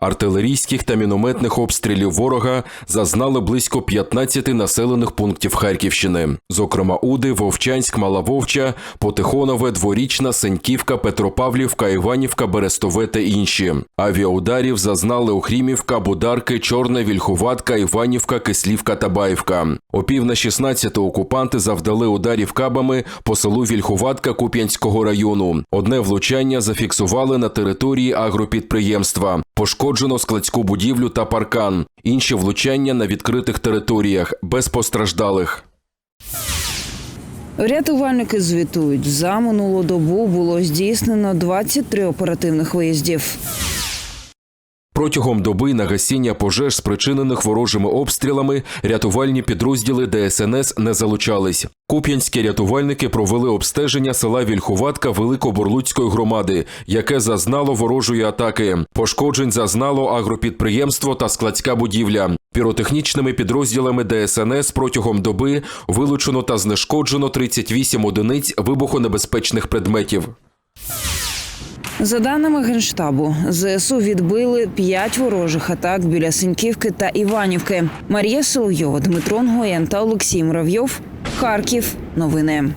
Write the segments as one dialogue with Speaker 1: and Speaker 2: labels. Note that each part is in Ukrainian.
Speaker 1: Артилерійських та мінометних обстрілів ворога зазнали близько 15 населених пунктів Харківщини, зокрема Уди, Вовчанськ, Мала Вовча, Потихонове, Дворічна, Сеньківка, Петропавлівка, Іванівка, Берестове та інші. Авіаударів зазнали Охрімівка, Бударки, Чорна, Вільхуватка, Іванівка, Кислівка та Баївка. О пів на 16 окупанти завдали ударів кабами по селу Вільхуватка Куп'янського району. Одне влучання зафіксували на території агропідприємства. Пошкоджено складську будівлю та паркан. Інші влучання на відкритих територіях без постраждалих.
Speaker 2: Рятувальники звітують, за минулу добу було здійснено 23 оперативних виїздів.
Speaker 1: Протягом доби на гасіння пожеж, спричинених ворожими обстрілами, рятувальні підрозділи ДСНС не залучались. Куп'янські рятувальники провели обстеження села Вільхуватка Великоборлуцької громади, яке зазнало ворожої атаки. Пошкоджень зазнало агропідприємство та складська будівля. Піротехнічними підрозділами ДСНС протягом доби вилучено та знешкоджено 38 одиниць вибухонебезпечних предметів.
Speaker 2: За даними генштабу, ЗСУ відбили п'ять ворожих атак біля Синьківки та Іванівки. Марія Соловйова, Дмитро Нгоєн та Олексій Муравйов. Харків. Новини.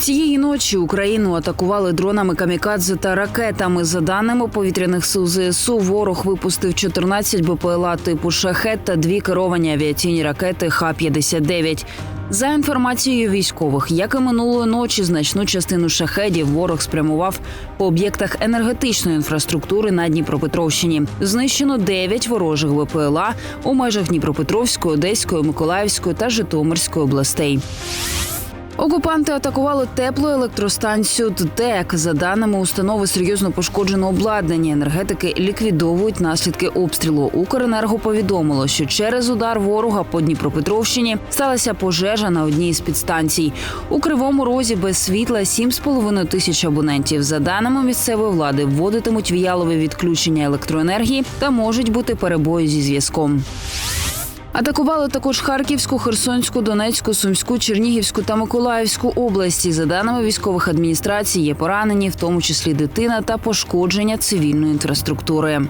Speaker 2: Цієї ночі Україну атакували дронами камікадзе та ракетами. За даними повітряних сил ЗСУ, ворог випустив 14 БПЛА типу шахет та дві керовані авіаційні ракети Х-59. За інформацією військових, як і минулої ночі, значну частину шахедів ворог спрямував по об'єктах енергетичної інфраструктури на Дніпропетровщині. Знищено 9 ворожих ВПЛА у межах Дніпропетровської, Одеської, Миколаївської та Житомирської областей. Окупанти атакували теплу електростанцію ТТЕК. За даними установи, серйозно пошкоджено обладнання. Енергетики ліквідовують наслідки обстрілу. Укренерго повідомило, що через удар ворога по Дніпропетровщині сталася пожежа на одній із підстанцій. У кривому розі без світла 7,5 тисяч абонентів. За даними місцевої влади, вводитимуть віялове відключення електроенергії та можуть бути перебої зі зв'язком. Атакували також Харківську, Херсонську, Донецьку, Сумську, Чернігівську та Миколаївську області. За даними військових адміністрацій, є поранені, в тому числі дитина та пошкодження цивільної інфраструктури.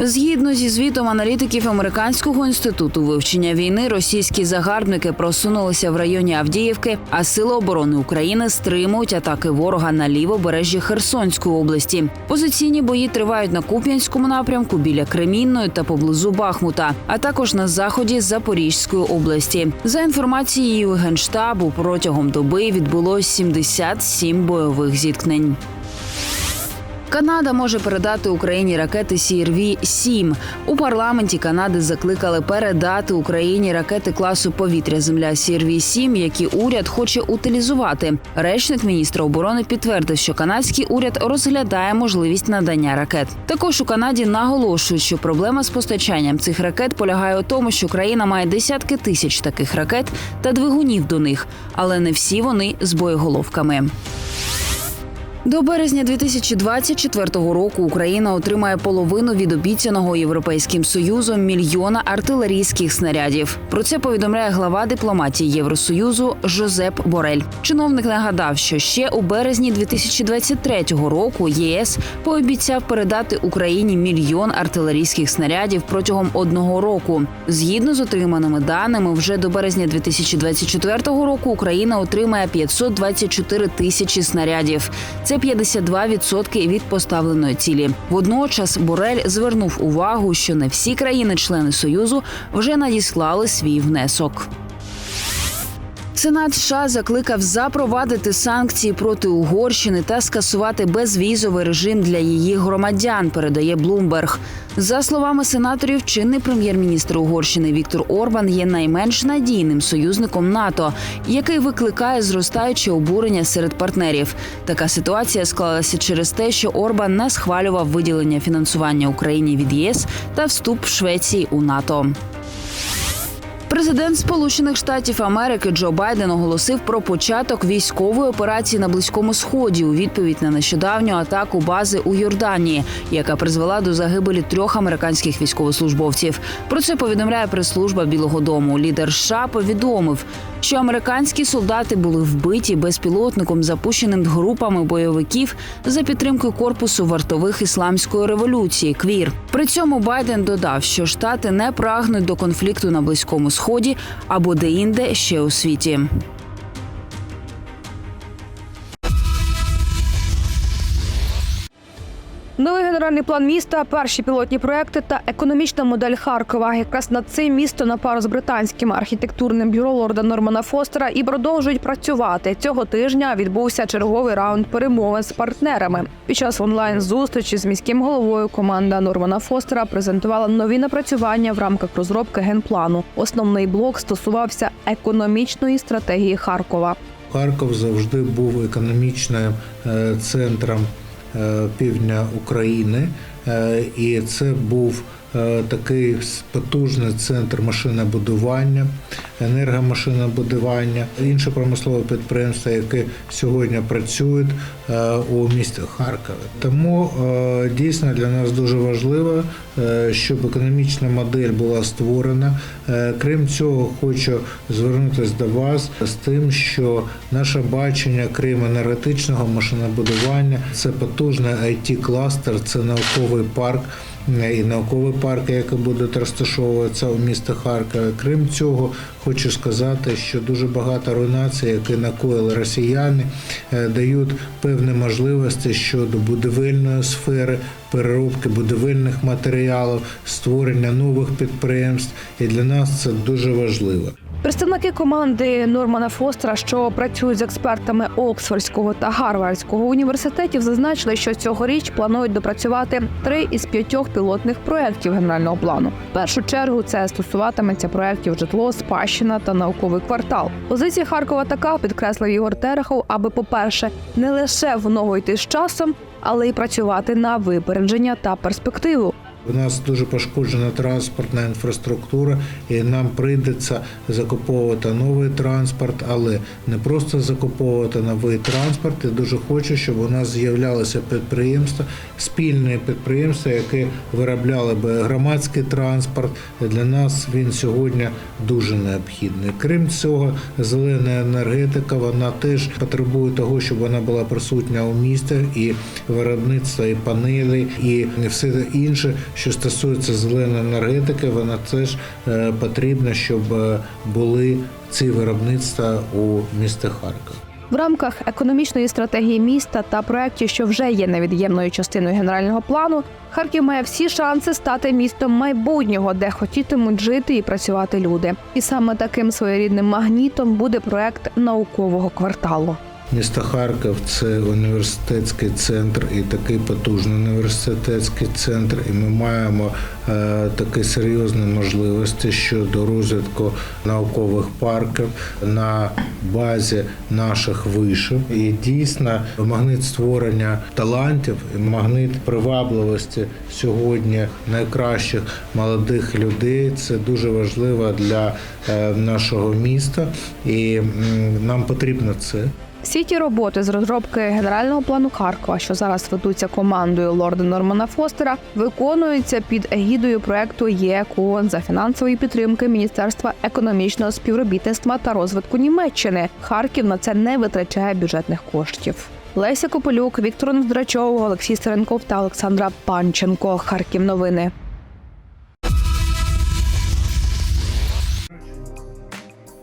Speaker 2: Згідно зі звітом аналітиків Американського інституту вивчення війни, російські загарбники просунулися в районі Авдіївки, а сили оборони України стримують атаки ворога на лівобережжі Херсонської області. Позиційні бої тривають на Куп'янському напрямку біля Кремінної та поблизу Бахмута, а також на заході Запорізької області. За інформацією генштабу, протягом доби відбулось 77 бойових зіткнень. Канада може передати Україні ракети CRV-7. У парламенті Канади закликали передати Україні ракети класу повітря Земля CRV-7, які уряд хоче утилізувати. Речник міністра оборони підтвердив, що канадський уряд розглядає можливість надання ракет. Також у Канаді наголошують, що проблема з постачанням цих ракет полягає у тому, що країна має десятки тисяч таких ракет та двигунів до них, але не всі вони з боєголовками. До березня 2024 року Україна отримає половину від обіцяного Європейським Союзом мільйона артилерійських снарядів. Про це повідомляє глава дипломатії Євросоюзу Жозеп Борель. Чиновник нагадав, що ще у березні 2023 року єС пообіцяв передати Україні мільйон артилерійських снарядів протягом одного року. Згідно з отриманими даними, вже до березня 2024 року Україна отримає 524 тисячі снарядів. Це 52% від поставленої цілі. Водночас Борель звернув увагу, що не всі країни-члени союзу вже надіслали свій внесок. Сенат США закликав запровадити санкції проти Угорщини та скасувати безвізовий режим для її громадян. Передає Блумберг. За словами сенаторів, чинний прем'єр-міністр Угорщини Віктор Орбан є найменш надійним союзником НАТО, який викликає зростаюче обурення серед партнерів. Така ситуація склалася через те, що Орбан не схвалював виділення фінансування Україні від ЄС та вступ Швеції у НАТО. Президент Сполучених Штатів Америки Джо Байден оголосив про початок військової операції на близькому сході у відповідь на нещодавню атаку бази у Йорданії, яка призвела до загибелі трьох американських військовослужбовців. Про це повідомляє прес-служба Білого Дому. Лідер США повідомив, що американські солдати були вбиті безпілотником, запущеним групами бойовиків за підтримки корпусу вартових ісламської революції. Квір при цьому Байден додав, що штати не прагнуть до конфлікту на близькому сході або де-інде ще у світі.
Speaker 3: Новий генеральний план міста, перші пілотні проекти та економічна модель Харкова. Якраз над цим місто на пару з британським архітектурним бюро лорда Нормана Фостера і продовжують працювати. Цього тижня відбувся черговий раунд перемовин з партнерами. Під час онлайн зустрічі з міським головою команда Нормана Фостера презентувала нові напрацювання в рамках розробки генплану. Основний блок стосувався економічної стратегії Харкова.
Speaker 4: Харків завжди був економічним е, центром півдня України, е, і це був е, такий потужний центр машинобудування, енергомашинобудування, інші промислові підприємства, які сьогодні працюють е, у місті Харкові. Тому е, дійсно для нас дуже важливо, е, щоб економічна модель була створена. Е, Крім цього, хочу звернутися до вас з тим, що наше бачення, крім енергетичного машинобудування, це потужний it кластер це науковий парк. І науковий парк, який буде розташовуватися у місті Харкові. Крім цього, хочу сказати, що дуже багато руйнацій, які накоїли росіяни, е, дають певні можливості щодо будівельної сфери, переробки будівельних матеріалів, створення нових підприємств. І для нас це дуже важливо.
Speaker 3: Представники команди Нормана Фостера, що працюють з експертами Оксфордського та Гарвардського університетів, зазначили, що цьогоріч планують допрацювати три із п'ятьох пілотних проєктів генерального плану. В першу чергу це стосуватиметься проєктів житло, спадщина та науковий квартал. Позиція Харкова така підкреслив Ігор Терехов, аби, по-перше, не лише в ногу йти з часом, але й працювати на випередження та перспективу.
Speaker 4: У нас дуже пошкоджена транспортна інфраструктура, і нам прийдеться закуповувати новий транспорт, але не просто закуповувати новий транспорт. Я дуже хочу, щоб у нас з'являлися підприємства, спільні підприємства, які виробляли би громадський транспорт. Для нас він сьогодні дуже необхідний. Крім цього, зелена енергетика вона теж потребує того, щоб вона була присутня у місті і виробництво і панелі, і все інше, що стосується зеленої енергетики, вона теж е, потрібна, щоб е, були ці виробництва у місті Харків.
Speaker 3: В рамках економічної стратегії міста та проєктів, що вже є невід'ємною частиною генерального плану, Харків має всі шанси стати містом майбутнього, де хотітимуть жити і працювати люди. І саме таким своєрідним магнітом буде проект наукового кварталу.
Speaker 4: Місто Харків це університетський центр і такий потужний університетський центр. І ми маємо е, такі серйозні можливості щодо розвитку наукових парків на базі наших вишів. І дійсно магнит створення талантів, і магнит привабливості сьогодні найкращих молодих людей. Це дуже важливо для е, нашого міста, і нам потрібно це.
Speaker 3: Всі ті роботи з розробки генерального плану Харкова, що зараз ведуться командою лорда Нормана Фостера, виконуються під егідою проекту ЄКОН за фінансової підтримки Міністерства економічного співробітництва та розвитку Німеччини. Харків на це не витрачає бюджетних коштів. Леся Кополюк, Віктор Ноздрачов, Олексій Сиренков та Олександра Панченко. Харків новини.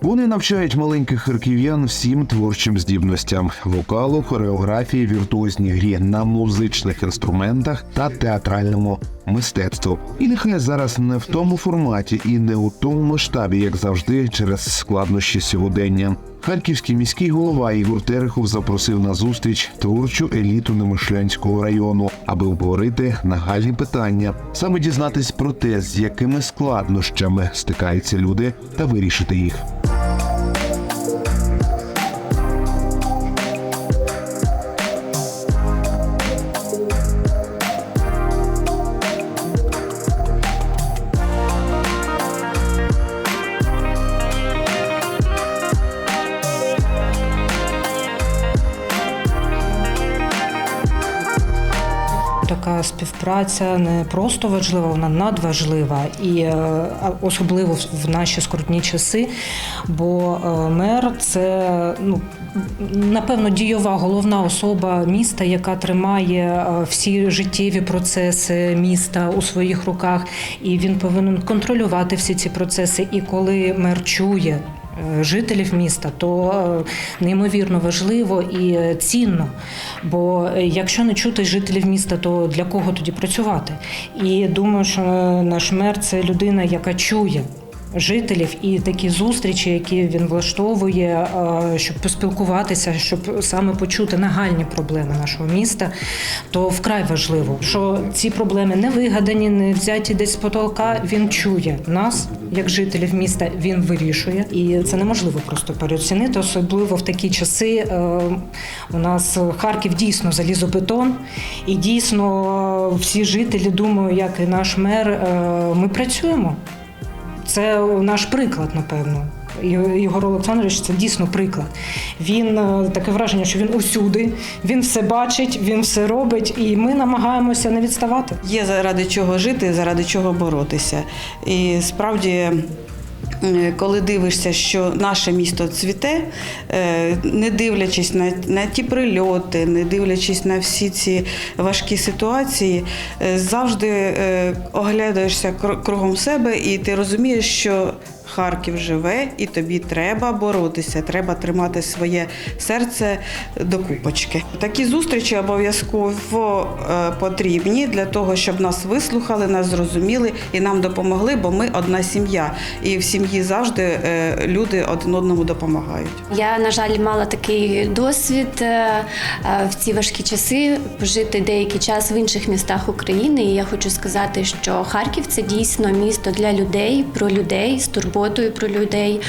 Speaker 5: Вони навчають маленьких харків'ян всім творчим здібностям: вокалу, хореографії, віртуозній грі на музичних інструментах та театральному мистецтву. І нехай зараз не в тому форматі і не у тому масштабі, як завжди, через складнощі сьогодення. Харківський міський голова Ігор Терехов запросив на зустріч творчу еліту Немишлянського району, аби обговорити нагальні питання, саме дізнатись про те, з якими складнощами стикаються люди, та вирішити їх.
Speaker 6: Співпраця не просто важлива, вона надважлива, і е, особливо в- в наші скрутні часи. Бо е, мер це ну напевно дійова головна особа міста, яка тримає е, всі життєві процеси міста у своїх руках, і він повинен контролювати всі ці процеси. І коли мер чує. Жителів міста, то е, неймовірно важливо і цінно. Бо е, якщо не чути жителів міста, то для кого тоді працювати? І думаю, що е, наш мер це людина, яка чує жителів, і такі зустрічі, які він влаштовує, е, щоб поспілкуватися, щоб саме почути нагальні проблеми нашого міста, то вкрай важливо, що ці проблеми не вигадані, не взяті десь з потолка. Він чує нас, як жителів міста, він вирішує, і це неможливо просто переоцінити, особливо в такі часи. е, У нас Харків дійсно залізобетон, і дійсно всі жителі, думаю, як і наш мер, е, ми працюємо. Це наш приклад, напевно. Ігор Олександрович це дійсно приклад. Він е, таке враження, що він усюди, він все бачить, він все робить, і ми намагаємося не відставати.
Speaker 7: Є заради чого жити, заради чого боротися. І справді. Е, Коли дивишся, що наше місто цвіте, е, не дивлячись на, на ті прильоти, не дивлячись на всі ці важкі ситуації, е, завжди оглядаєшся кругом себе, і ти розумієш, що Харків живе, і тобі треба боротися, треба тримати своє серце до купочки. Такі зустрічі обов'язково е, потрібні для того, щоб нас вислухали, нас зрозуміли і нам допомогли, бо ми одна сім'я, і в сім'ї завжди е, люди один одному допомагають.
Speaker 8: Я, на жаль, мала такий досвід е, в ці важкі часи пожити деякий час в інших містах України. І я хочу сказати, що Харків це дійсно місто для людей, про людей з турботою про людей.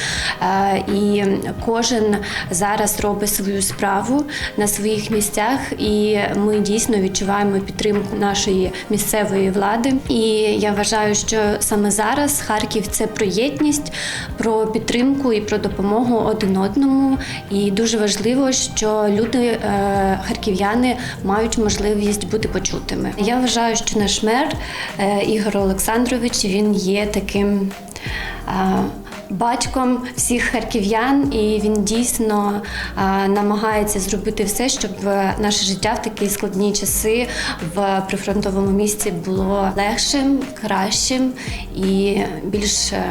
Speaker 8: Е, І кожен зараз робить свою справу на своїх місцях, і ми дійсно відчуваємо підтримку нашої місцевої влади. І я вважаю, що саме зараз Харків це про єдність, про підтримку і про допомогу один одному. І дуже важливо, що люди, е, харків'яни, мають можливість бути почутими. Я вважаю, що наш мер е, Ігор Олександрович він є таким. Батьком всіх харків'ян, і він дійсно намагається зробити все, щоб е, наше життя в такі складні часи в прифронтовому місці було легшим, кращим і більш е,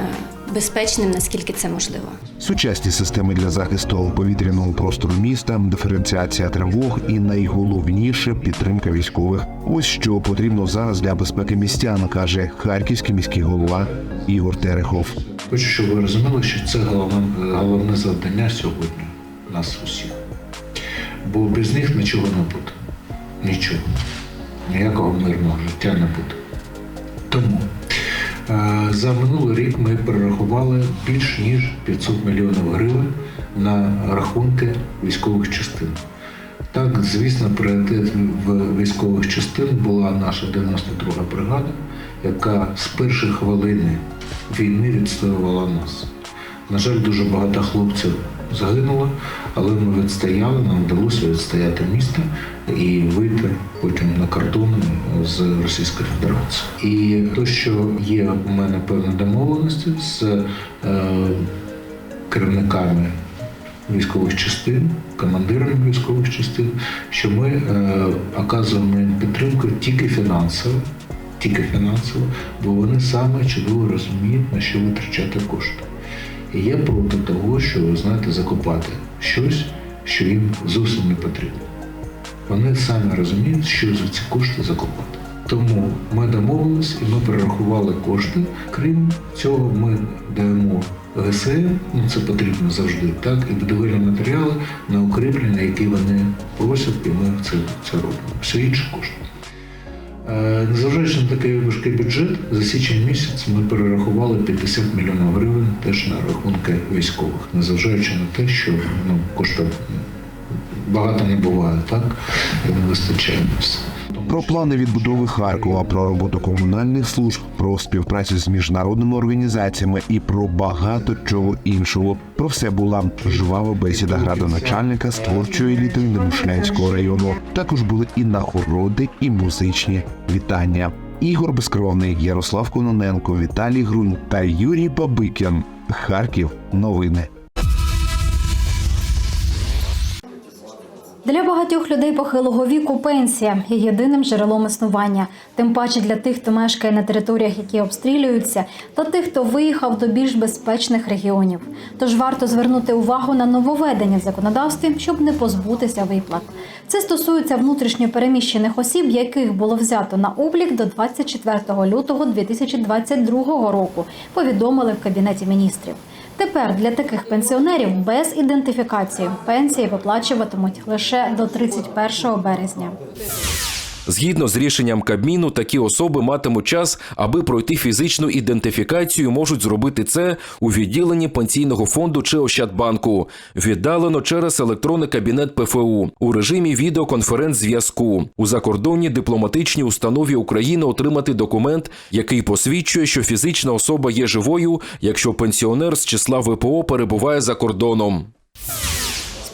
Speaker 8: безпечним, наскільки це можливо.
Speaker 5: Сучасні системи для захисту повітряного простору міста, диференціація тривог і найголовніше підтримка військових. Ось що потрібно зараз для безпеки містян, каже харківський міський голова Ігор Терехов.
Speaker 4: Хочу, щоб ви розуміли, що це головне, головне завдання сьогодні нас усіх. Бо без них нічого не буде. Нічого. Ніякого мирного життя не буде. Тому за минулий рік ми перерахували більш ніж 500 мільйонів гривень на рахунки військових частин. Так, звісно, пріоритет військових частин була наша 92-га бригада, яка з першої хвилини війни відстоювала нас. На жаль, дуже багато хлопців загинуло, але ми відстояли, нам вдалося відстояти місто і вийти потім на кордон з Російською Федерацією. І те, що є у мене певні домовленості з е, керівниками військових частин, командирами військових частин, що ми е, оказуємо їм підтримку тільки фінансово, тільки фінансово, бо вони саме чудово розуміють, на що витрачати кошти. І я проти того, що знаєте, закупати щось, що їм зовсім не потрібно. Вони самі розуміють, що за ці кошти закупати. Тому ми домовились і ми перерахували кошти. Крім цього, ми даємо ГСМ, ну це потрібно завжди, так, і будівельні матеріали на укріплення, які вони просять, і ми це, це робимо. Все інше кошти. Незважаючи на такий важкий бюджет, за січень місяць ми перерахували 50 мільйонів гривень теж на рахунки військових, незважаючи на те, що ну, коштів багато не буває, так і не вистачає все.
Speaker 5: Про плани відбудови Харкова, про роботу комунальних служб, про співпрацю з міжнародними організаціями і про багато чого іншого. Про все була жвава бесіда градоначальника з творчої еліти Немишлянського району. Також були і нагороди, і музичні вітання. Ігор Безкровний, Ярослав Кононенко, Віталій Грунь та Юрій Бабикін. Харків. Новини.
Speaker 9: Для багатьох людей похилого віку пенсія є єдиним джерелом існування, тим паче для тих, хто мешкає на територіях, які обстрілюються, та тих, хто виїхав до більш безпечних регіонів. Тож варто звернути увагу на нововведення в законодавстві, щоб не позбутися виплат. Це стосується внутрішньо переміщених осіб, яких було взято на облік до 24 лютого 2022 року. Повідомили в кабінеті міністрів. Тепер для таких пенсіонерів без ідентифікації пенсії виплачуватимуть лише до 31 березня.
Speaker 1: Згідно з рішенням Кабміну, такі особи матимуть час, аби пройти фізичну ідентифікацію. Можуть зробити це у відділенні пенсійного фонду чи Ощадбанку, віддалено через електронний кабінет ПФУ у режимі відеоконференц-зв'язку у закордонній дипломатичній установі України отримати документ, який посвідчує, що фізична особа є живою, якщо пенсіонер з числа ВПО перебуває за кордоном.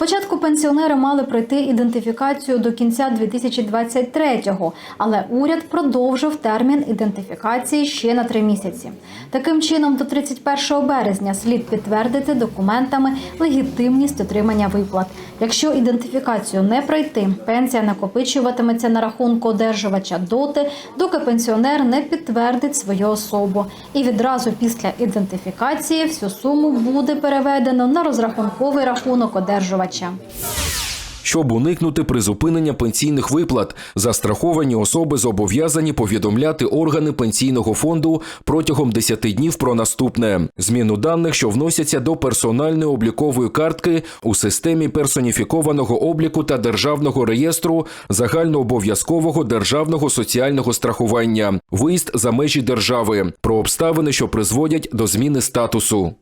Speaker 9: Спочатку пенсіонери мали пройти ідентифікацію до кінця 2023-го, але уряд продовжив термін ідентифікації ще на три місяці. Таким чином, до 31 березня слід підтвердити документами легітимність отримання виплат. Якщо ідентифікацію не пройти, пенсія накопичуватиметься на рахунку одержувача доти, доки пенсіонер не підтвердить свою особу. І відразу після ідентифікації всю суму буде переведено на розрахунковий рахунок одержувача.
Speaker 1: Щоб уникнути призупинення пенсійних виплат, застраховані особи зобов'язані повідомляти органи пенсійного фонду протягом 10 днів про наступне зміну даних, що вносяться до персональної облікової картки у системі персоніфікованого обліку та державного реєстру загальнообов'язкового державного соціального страхування, виїзд за межі держави, про обставини, що призводять до зміни статусу.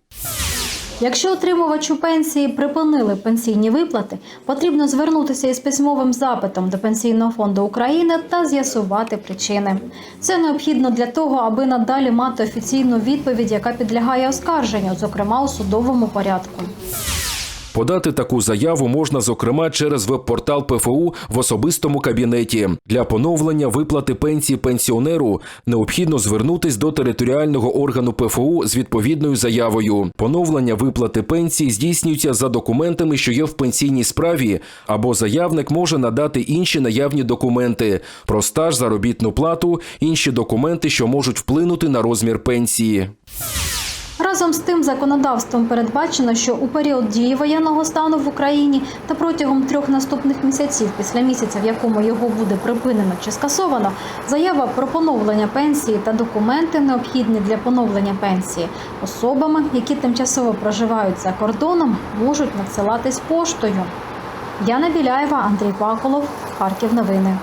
Speaker 9: Якщо отримувачу пенсії припинили пенсійні виплати, потрібно звернутися із письмовим запитом до Пенсійного фонду України та з'ясувати причини. Це необхідно для того, аби надалі мати офіційну відповідь, яка підлягає оскарженню, зокрема у судовому порядку.
Speaker 1: Подати таку заяву можна, зокрема, через веб-портал ПФУ в особистому кабінеті. Для поновлення виплати пенсії пенсіонеру необхідно звернутись до територіального органу ПФУ з відповідною заявою. Поновлення виплати пенсії здійснюється за документами, що є в пенсійній справі, або заявник може надати інші наявні документи про стаж, заробітну плату, інші документи, що можуть вплинути на розмір пенсії.
Speaker 9: Разом з тим, законодавством передбачено, що у період дії воєнного стану в Україні та протягом трьох наступних місяців, після місяця, в якому його буде припинено чи скасовано, заява про поновлення пенсії та документи, необхідні для поновлення пенсії, особами, які тимчасово проживають за кордоном, можуть надсилатись поштою. Яна Біляєва, Андрій Паколов, Харків. Новини.